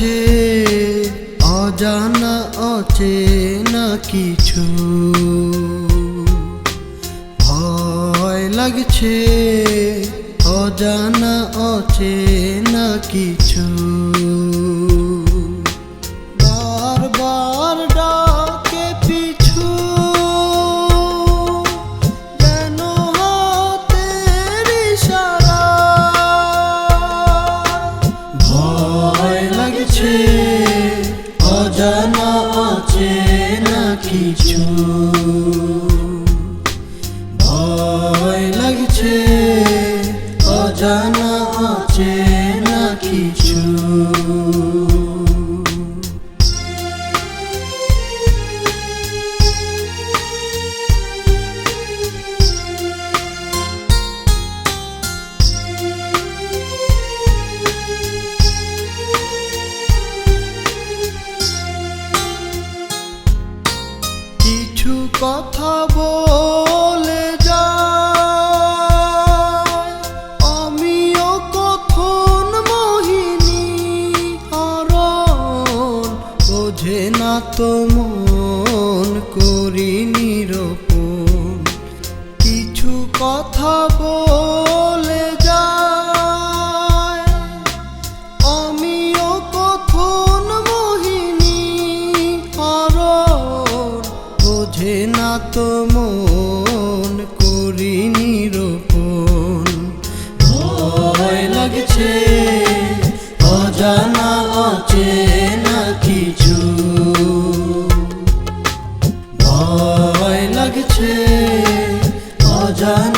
আছে অজানা আছে না কিছু। ভয় লাগছে অজানা আছে না কিছু। আছে অজানা আছে না কিছু। ভয় লাগছে অজানা করি নিরূপণ। কিছু কথা বলে যায়। আমিও কখন মোহিনী আর বোঝে না তোমার 여전히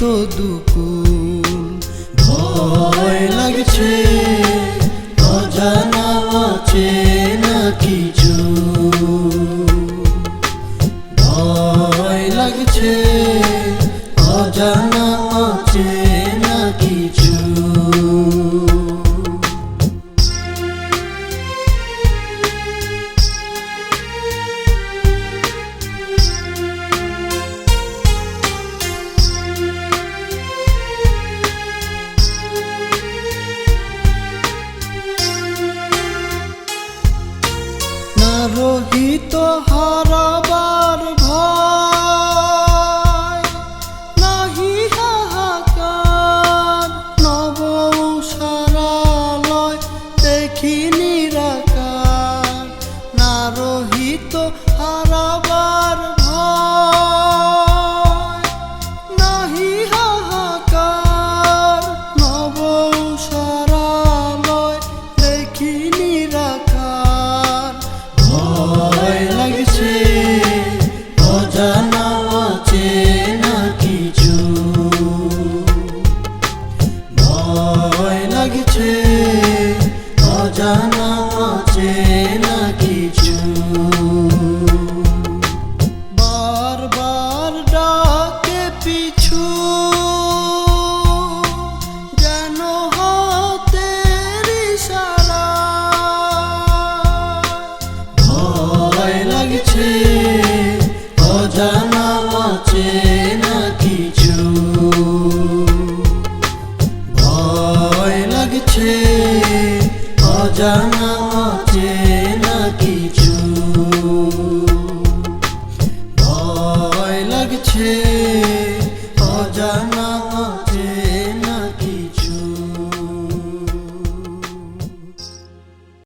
তো দুকুল। ভয় লাগছে অজানা আছে না কিছু রোহিত হারাবা। get you. জানা চেনা কিছু। ভয় লাগছে